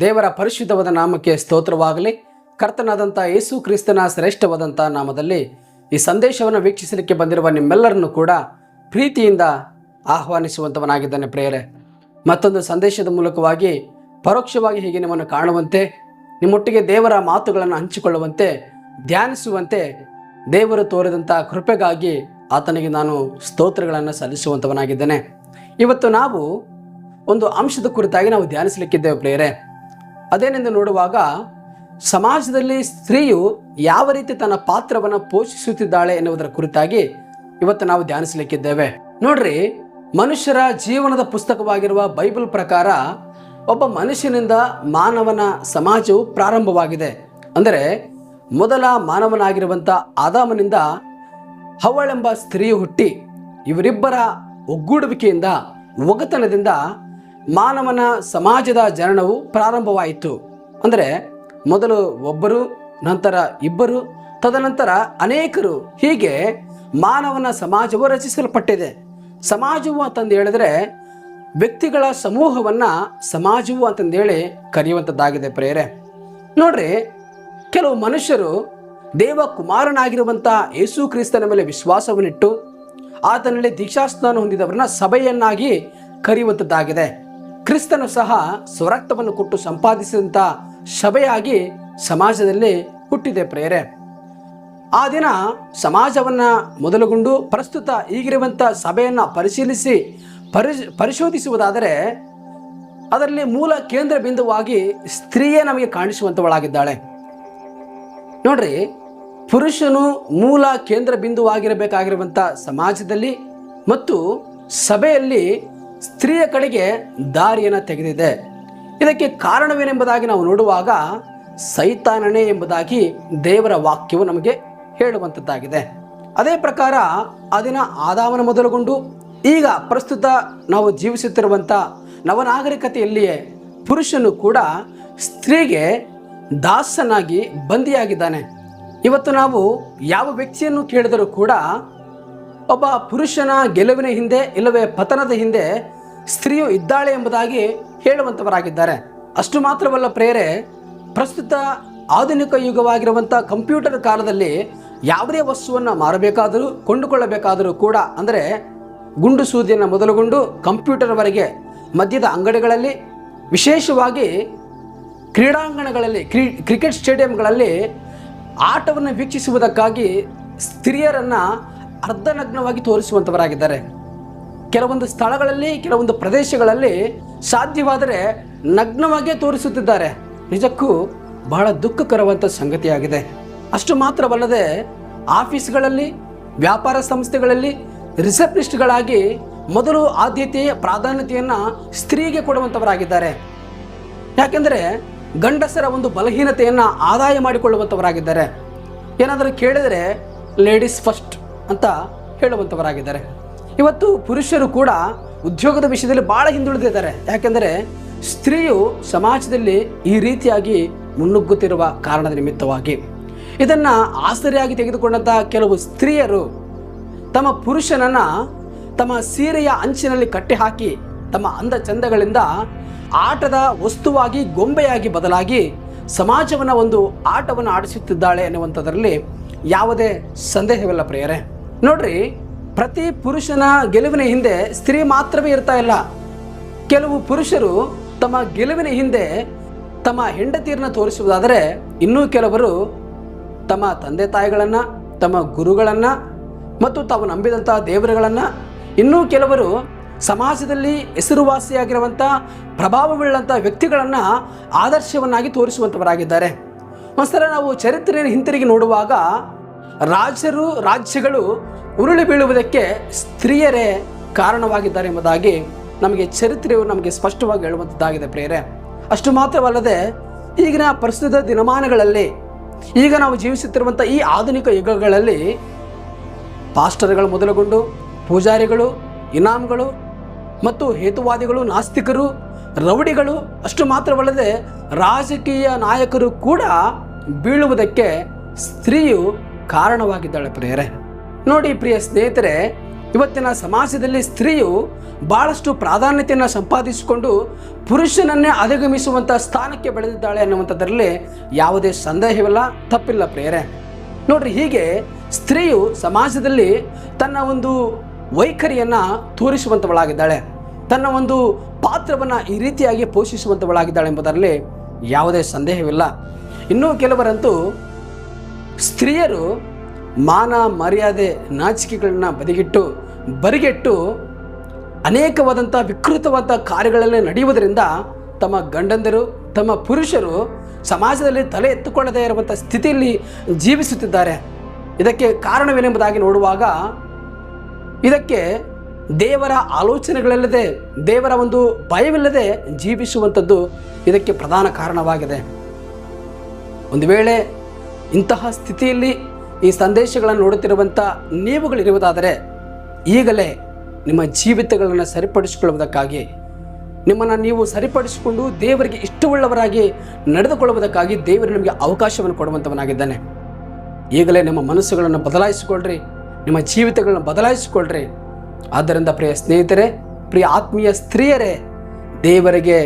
ದೇವರ ಪರಿಶುದ್ಧವಾದ ನಾಮಕ್ಕೆ ಸ್ತೋತ್ರವಾಗಲಿ. ಕರ್ತನಾದಂಥ ಯೇಸು ಕ್ರಿಸ್ತನ ಶ್ರೇಷ್ಠವಾದಂಥ ನಾಮದಲ್ಲಿ ಈ ಸಂದೇಶವನ್ನು ವೀಕ್ಷಿಸಲಿಕ್ಕೆ ಬಂದಿರುವ ನಿಮ್ಮೆಲ್ಲರನ್ನು ಕೂಡ ಪ್ರೀತಿಯಿಂದ ಆಹ್ವಾನಿಸುವಂಥವನಾಗಿದ್ದಾನೆ ಪ್ರೇಯರೆ. ಮತ್ತೊಂದು ಸಂದೇಶದ ಮೂಲಕವಾಗಿ ಪರೋಕ್ಷವಾಗಿ ಹೀಗೆ ನಿಮ್ಮನ್ನು ಕಾಣುವಂತೆ, ನಿಮ್ಮೊಟ್ಟಿಗೆ ದೇವರ ಮಾತುಗಳನ್ನು ಹಂಚಿಕೊಳ್ಳುವಂತೆ, ಧ್ಯಾನಿಸುವಂತೆ ದೇವರು ತೋರಿದಂಥ ಕೃಪೆಗಾಗಿ ಆತನಿಗೆ ನಾನು ಸ್ತೋತ್ರಗಳನ್ನು ಸಲ್ಲಿಸುವಂಥವನಾಗಿದ್ದೇನೆ. ಇವತ್ತು ನಾವು ಒಂದು ಅಂಶದ ಕುರಿತಾಗಿ ನಾವು ಧ್ಯಾನಿಸಲಿಕ್ಕಿದ್ದೇವೆ ಪ್ರೇಯರೆ. ಅದೇನೆಂದು ನೋಡುವಾಗ ಸಮಾಜದಲ್ಲಿ ಸ್ತ್ರೀಯು ಯಾವ ರೀತಿ ತನ್ನ ಪಾತ್ರವನ್ನು ಪೋಷಿಸುತ್ತಿದ್ದಾಳೆ ಎನ್ನುವುದರ ಕುರಿತಾಗಿ ಇವತ್ತು ನಾವು ಧ್ಯಾನಿಸಲಿಕ್ಕಿದ್ದೇವೆ. ನೋಡ್ರಿ, ಮನುಷ್ಯರ ಜೀವನದ ಪುಸ್ತಕವಾಗಿರುವ ಬೈಬಲ್ ಪ್ರಕಾರ ಒಬ್ಬ ಮನುಷ್ಯನಿಂದ ಮಾನವನ ಸಮಾಜವು ಪ್ರಾರಂಭವಾಗಿದೆ. ಅಂದರೆ, ಮೊದಲ ಮಾನವನಾಗಿರುವಂಥ ಆದಾಮನಿಂದ ಹವಳೆಂಬ ಸ್ತ್ರೀಯು ಹುಟ್ಟಿ ಇವರಿಬ್ಬರ ಒಗ್ಗೂಡುವಿಕೆಯಿಂದ, ಒಗತನದಿಂದ ಮಾನವನ ಸಮಾಜದ ಜನನವು ಪ್ರಾರಂಭವಾಯಿತು. ಅಂದರೆ ಮೊದಲು ಒಬ್ಬರು, ನಂತರ ಇಬ್ಬರು, ತದನಂತರ ಅನೇಕರು. ಹೀಗೆ ಮಾನವನ ಸಮಾಜವು ರಚಿಸಲ್ಪಟ್ಟಿದೆ. ಸಮಾಜವು ಅಂತಂದು ಹೇಳಿದ್ರೆ ವ್ಯಕ್ತಿಗಳ ಸಮೂಹವನ್ನು ಸಮಾಜವು ಅಂತಂದೇಳಿ ಕರೆಯುವಂಥದ್ದಾಗಿದೆ ಪ್ರೇರೆ. ನೋಡ್ರಿ, ಕೆಲವು ಮನುಷ್ಯರು ದೇವ ಕುಮಾರನಾಗಿರುವಂಥ ಯೇಸು ಕ್ರಿಸ್ತನ ಮೇಲೆ ವಿಶ್ವಾಸವನ್ನಿಟ್ಟು, ಆತನಲ್ಲಿ ದೀಕ್ಷಾಸ್ನಾನ ಹೊಂದಿದವರನ್ನ ಸಭೆಯನ್ನಾಗಿ ಕರೆಯುವಂಥದ್ದಾಗಿದೆ. ಕ್ರಿಸ್ತನು ಸಹ ಸ್ವರಕ್ತವನ್ನು ಕೊಟ್ಟು ಸಂಪಾದಿಸಿದಂಥ ಸಭೆಯಾಗಿ ಸಮಾಜದಲ್ಲಿ ಹುಟ್ಟಿದೆ ಪ್ರೇರೆ ಆ ದಿನ ಸಮಾಜವನ್ನು ಮೊದಲುಗೊಂಡು ಪ್ರಸ್ತುತ ಈಗಿರುವಂಥ ಸಭೆಯನ್ನು ಪರಿಶೀಲಿಸಿ ಪರಿ, ಪರಿಶೋಧಿಸುವುದಾದರೆ ಅದರಲ್ಲಿ ಮೂಲ ಕೇಂದ್ರ ಬಿಂದುವಾಗಿ ಸ್ತ್ರೀಯೇ ನಮಗೆ ಕಾಣಿಸುವಂಥವಳಾಗಿದ್ದಾಳೆ ನೋಡ್ರಿ, ಪುರುಷನು ಮೂಲ ಕೇಂದ್ರ ಬಿಂದುವಾಗಿರಬೇಕಾಗಿರುವಂಥ ಸಮಾಜದಲ್ಲಿ ಮತ್ತು ಸಭೆಯಲ್ಲಿ ಸ್ತ್ರೀಯ ಕಡೆಗೆ ದಾರಿಯನ್ನು ತೆಗೆದಿದೆ. ಇದಕ್ಕೆ ಕಾರಣವೇನೆಂಬುದಾಗಿ ನಾವು ನೋಡುವಾಗ ಸೈತಾನನೇ ಎಂಬುದಾಗಿ ದೇವರ ವಾಕ್ಯವು ನಮಗೆ ಹೇಳುವಂಥದ್ದಾಗಿದೆ ಅದೇ ಪ್ರಕಾರ ಅದಿನ ಆದಾಮನ ಮೊದಲುಗೊಂಡು ಈಗ ಪ್ರಸ್ತುತ ನಾವು ಜೀವಿಸುತ್ತಿರುವಂಥ ನವನಾಗರಿಕತೆಯಲ್ಲಿಯೇ ಪುರುಷನು ಕೂಡ ಸ್ತ್ರೀಗೆ ದಾಸನಾಗಿ ಬಂದಿಯಾಗಿದ್ದಾನೆ. ಇವತ್ತು ನಾವು ಯಾವ ವ್ಯಕ್ತಿಯನ್ನು ಕೇಳಿದರೂ ಕೂಡ ಒಬ್ಬ ಪುರುಷನ ಗೆಲುವಿನ ಹಿಂದೆ ಇಲ್ಲವೇ ಪತನದ ಹಿಂದೆ ಸ್ತ್ರೀಯು ಇದ್ದಾಳೆ ಎಂಬುದಾಗಿ ಹೇಳುವಂಥವರಾಗಿದ್ದಾರೆ ಅಷ್ಟು ಮಾತ್ರವಲ್ಲ ಪ್ರೇರೆ, ಪ್ರಸ್ತುತ ಆಧುನಿಕ ಯುಗವಾಗಿರುವಂಥ ಕಂಪ್ಯೂಟರ್ ಕಾಲದಲ್ಲಿ ಯಾವುದೇ ವಸ್ತುವನ್ನು ಮಾರಬೇಕಾದರೂ, ಕೊಂಡುಕೊಳ್ಳಬೇಕಾದರೂ ಕೂಡ, ಅಂದರೆ ಗುಂಡು ಸೂದಿಯನ್ನು ಮೊದಲುಗೊಂಡು ಕಂಪ್ಯೂಟರ್ವರೆಗೆ ಮಧ್ಯದ ಅಂಗಡಿಗಳಲ್ಲಿ, ವಿಶೇಷವಾಗಿ ಕ್ರೀಡಾಂಗಣಗಳಲ್ಲಿ, ಕ್ರೀ, ಕ್ರಿಕೆಟ್ ಸ್ಟೇಡಿಯಂಗಳಲ್ಲಿ ಆಟವನ್ನು ವೀಕ್ಷಿಸುವುದಕ್ಕಾಗಿ ಸ್ತ್ರೀಯರನ್ನು ಅರ್ಧನಗ್ನವಾಗಿ ತೋರಿಸುವಂಥವರಾಗಿದ್ದಾರೆ ಕೆಲವೊಂದು ಸ್ಥಳಗಳಲ್ಲಿ, ಕೆಲವೊಂದು ಪ್ರದೇಶಗಳಲ್ಲಿ ಸಾಧ್ಯವಾದರೆ ನಗ್ನವಾಗಿಯೇ ತೋರಿಸುತ್ತಿದ್ದಾರೆ. ನಿಜಕ್ಕೂ ಬಹಳ ದುಃಖಕರವಂಥ ಸಂಗತಿಯಾಗಿದೆ. ಅಷ್ಟು ಮಾತ್ರವಲ್ಲದೆ ಆಫೀಸ್ಗಳಲ್ಲಿ, ವ್ಯಾಪಾರ ಸಂಸ್ಥೆಗಳಲ್ಲಿ, ರಿಸೆಪ್ಷನಿಸ್ಟ್ಗಳಾಗಿ ಮೊದಲು ಆದ್ಯತೆಯ ಪ್ರಾಧಾನ್ಯತೆಯನ್ನು ಸ್ತ್ರೀಗೆ ಕೊಡುವಂಥವರಾಗಿದ್ದಾರೆ. ಯಾಕೆಂದರೆ ಗಂಡಸರ ಒಂದು ಬಲಹೀನತೆಯನ್ನು ಆದಾಯ ಮಾಡಿಕೊಳ್ಳುವಂಥವರಾಗಿದ್ದಾರೆ. ಏನಾದರೂ ಕೇಳಿದರೆ, ಲೇಡೀಸ್ ಫಸ್ಟ್ ಅಂತ ಹೇಳುವಂಥವರಾಗಿದ್ದಾರೆ ಇವತ್ತು ಪುರುಷರು ಕೂಡ ಉದ್ಯೋಗದ ವಿಷಯದಲ್ಲಿ ಭಾಳ ಹಿಂದುಳಿದಿದ್ದಾರೆ. ಯಾಕೆಂದರೆ ಸ್ತ್ರೀಯು ಸಮಾಜದಲ್ಲಿ ಈ ರೀತಿಯಾಗಿ ಮುನ್ನುಗ್ಗುತ್ತಿರುವ ಕಾರಣದ ನಿಮಿತ್ತವಾಗಿ. ಇದನ್ನು ಆಸರಿಯಾಗಿ ತೆಗೆದುಕೊಂಡಂತಹ ಕೆಲವು ಸ್ತ್ರೀಯರು ತಮ್ಮ ಪುರುಷನನ್ನು ತಮ್ಮ ಸೀರೆಯ ಅಂಚಿನಲ್ಲಿ ಕಟ್ಟಿ ಹಾಕಿ ತಮ್ಮ ಅಂದ ಚಂದಗಳಿಂದ ಆಟದ ವಸ್ತುವಾಗಿ, ಗೊಂಬೆಯಾಗಿ ಬದಲಾಗಿ ಸಮಾಜವನ್ನು ಒಂದು ಆಟವನ್ನು ಆಡಿಸುತ್ತಿದ್ದಾಳೆ ಎನ್ನುವಂಥದ್ರಲ್ಲಿ ಯಾವುದೇ ಸಂದೇಹವಿಲ್ಲ ಪ್ರಿಯರೇ. ನೋಡ್ರಿ, ಪ್ರತಿ ಪುರುಷನ ಗೆಲುವಿನ ಹಿಂದೆ ಸ್ತ್ರೀ ಮಾತ್ರವೇ ಇರ್ತಾ ಇಲ್ಲ. ಕೆಲವು ಪುರುಷರು ತಮ್ಮ ಗೆಲುವಿನ ಹಿಂದೆ ತಮ್ಮ ಹೆಂಡತಿಯರನ್ನ ತೋರಿಸುವುದಾದರೆ, ಇನ್ನೂ ಕೆಲವರು ತಮ್ಮ ತಂದೆ ತಾಯಿಗಳನ್ನು, ತಮ್ಮ ಗುರುಗಳನ್ನು ಮತ್ತು ತಾವು ನಂಬಿದಂಥ ದೇವರುಗಳನ್ನು, ಇನ್ನೂ ಕೆಲವರು ಸಮಾಜದಲ್ಲಿ ಹೆಸರುವಾಸಿಯಾಗಿರುವಂಥ ಪ್ರಭಾವವುಳ್ಳಂಥ ವ್ಯಕ್ತಿಗಳನ್ನು ಆದರ್ಶವನ್ನಾಗಿ ತೋರಿಸುವಂಥವರಾಗಿದ್ದಾರೆ. ಒಂದ್ಸಲ ನಾವು ಚರಿತ್ರೆಯನ್ನು ಹಿಂತಿರುಗಿ ನೋಡುವಾಗ ರಾಜರು, ರಾಜ್ಯಗಳು ಉರುಳಿ ಬೀಳುವುದಕ್ಕೆ ಸ್ತ್ರೀಯರೇ ಕಾರಣವಾಗಿದ್ದಾರೆ ಎಂಬುದಾಗಿ ನಮಗೆ ಚರಿತ್ರೆಯು ನಮಗೆ ಸ್ಪಷ್ಟವಾಗಿ ಹೇಳುವಂಥದ್ದಾಗಿದೆ ಪ್ರೇರೆ ಅಷ್ಟು ಮಾತ್ರವಲ್ಲದೆ ಈಗಿನ ಪ್ರಸ್ತುತ ದಿನಮಾನಗಳಲ್ಲಿ, ಈಗ ನಾವು ಜೀವಿಸುತ್ತಿರುವಂಥ ಈ ಆಧುನಿಕ ಯುಗಗಳಲ್ಲಿ ಪಾಸ್ಟರ್ಗಳು ಮೊದಲುಗೊಂಡು, ಪೂಜಾರಿಗಳು, ಇನಾಮ್ಗಳು ಮತ್ತು ಹೇತುವಾದಿಗಳು, ನಾಸ್ತಿಕರು, ರೌಡಿಗಳು, ಅಷ್ಟು ಮಾತ್ರವಲ್ಲದೆ ರಾಜಕೀಯ ನಾಯಕರು ಕೂಡ ಬೀಳುವುದಕ್ಕೆ ಸ್ತ್ರೀಯು ಕಾರಣವಾಗಿದ್ದಾಳೆ ಪ್ರಿಯರೇ. ನೋಡಿ ಪ್ರಿಯ ಸ್ನೇಹಿತರೆ, ಇವತ್ತಿನ ಸಮಾಜದಲ್ಲಿ ಸ್ತ್ರೀಯು ಬಹಳಷ್ಟು ಪ್ರಾಧಾನ್ಯತೆಯನ್ನು ಸಂಪಾದಿಸಿಕೊಂಡು ಪುರುಷನನ್ನೇ ಅಧಿಗಮಿಸುವಂಥ ಸ್ಥಾನಕ್ಕೆ ಬೆಳೆದಿದ್ದಾಳೆ ಅನ್ನುವಂಥದ್ರಲ್ಲಿ ಯಾವುದೇ ಸಂದೇಹವಿಲ್ಲ, ತಪ್ಪಿಲ್ಲ ಪ್ರಿಯರೇ. ನೋಡ್ರಿ, ಹೀಗೆ ಸ್ತ್ರೀಯು ಸಮಾಜದಲ್ಲಿ ತನ್ನ ಒಂದು ವೈಖರಿಯನ್ನು ತೋರಿಸುವಂಥವಳಾಗಿದ್ದಾಳೆ ತನ್ನ ಒಂದು ಪಾತ್ರವನ್ನು ಈ ರೀತಿಯಾಗಿ ಪೋಷಿಸುವಂಥವಳಾಗಿದ್ದಾಳೆ ಎಂಬುದರಲ್ಲಿ ಯಾವುದೇ ಸಂದೇಹವಿಲ್ಲ. ಇನ್ನೂ ಕೆಲವರಂತೂ ಸ್ತ್ರೀಯರು ಮಾನ, ಮರ್ಯಾದೆ, ನಾಚಿಕೆಗಳನ್ನ ಬದಿಗಿಟ್ಟು, ಬರಿಗೆಟ್ಟು ಅನೇಕವಾದಂಥ ವಿಕೃತವಾದ ಕಾರ್ಯಗಳಲ್ಲಿ ನಡೆಯುವುದರಿಂದ ತಮ್ಮ ಗಂಡಂದರು, ತಮ್ಮ ಪುರುಷರು ಸಮಾಜದಲ್ಲಿ ತಲೆ ಎತ್ತುಕೊಳ್ಳದೇ ಇರುವಂಥ ಸ್ಥಿತಿಯಲ್ಲಿ ಜೀವಿಸುತ್ತಿದ್ದಾರೆ. ಇದಕ್ಕೆ ಕಾರಣವೇನೆಂಬುದಾಗಿ ನೋಡುವಾಗ, ಇದಕ್ಕೆ ದೇವರ ಆಲೋಚನೆಗಳಿಲ್ಲದೆ, ದೇವರ ಒಂದು ಭಯವಿಲ್ಲದೆ ಜೀವಿಸುವಂಥದ್ದು ಇದಕ್ಕೆ ಪ್ರಧಾನ ಕಾರಣವಾಗಿದೆ. ಒಂದು ವೇಳೆ ಇಂತಹ ಸ್ಥಿತಿಯಲ್ಲಿ ಈ ಸಂದೇಶಗಳನ್ನು ನೋಡುತ್ತಿರುವಂಥ ನೀವುಗಳಿರುವುದಾದರೆ ಈಗಲೇ ನಿಮ್ಮ ಜೀವಿತಗಳನ್ನು ಸರಿಪಡಿಸಿಕೊಳ್ಳುವುದಕ್ಕಾಗಿ, ನಿಮ್ಮನ್ನು ನೀವು ಸರಿಪಡಿಸಿಕೊಂಡು ದೇವರಿಗೆ ಇಷ್ಟವುಳ್ಳವರಾಗಿ ನಡೆದುಕೊಳ್ಳುವುದಕ್ಕಾಗಿ ದೇವರು ನಿಮಗೆ ಅವಕಾಶವನ್ನು ಕೊಡುವಂಥವನಾಗಿದ್ದಾನೆ. ಈಗಲೇ ನಿಮ್ಮ ಮನಸ್ಸುಗಳನ್ನು ಬದಲಾಯಿಸಿಕೊಳ್ಳ್ರಿ, ನಿಮ್ಮ ಜೀವಿತಗಳನ್ನು ಬದಲಾಯಿಸಿಕೊಳ್ಳ್ರಿ. ಆದ್ದರಿಂದ ಪ್ರಿಯ ಸ್ನೇಹಿತರೆ, ಪ್ರಿಯ ಆತ್ಮೀಯ ಸ್ತ್ರೀಯರೇ, ದೇವರಿಗೆ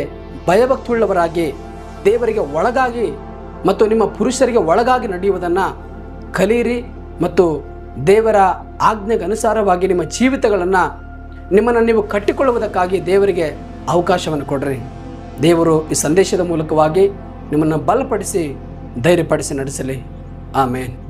ಭಯಭಕ್ತಿಯುಳ್ಳವರಾಗಿ, ದೇವರಿಗೆ ಒಳಗಾಗಿ ಮತ್ತು ನಿಮ್ಮ ಪುರುಷರಿಗೆ ಒಳಗಾಗಿ ನಡೆಯುವುದನ್ನು ಕಲಿಯಿರಿ ಮತ್ತು ದೇವರ ಆಜ್ಞೆಗನುಸಾರವಾಗಿ ನಿಮ್ಮ ಜೀವಿತಗಳನ್ನು ನಿಮ್ಮನ್ನು ನೀವು ಕಟ್ಟಿಕೊಳ್ಳುವುದಕ್ಕಾಗಿ ದೇವರಿಗೆ ಅವಕಾಶವನ್ನು ಕೊಡ್ರಿ. ದೇವರು ಈ ಸಂದೇಶದ ಮೂಲಕವಾಗಿ ನಿಮ್ಮನ್ನು ಬಲಪಡಿಸಿ, ಧೈರ್ಯಪಡಿಸಿ ನಡೆಸಲಿ. ಆಮೇನ್.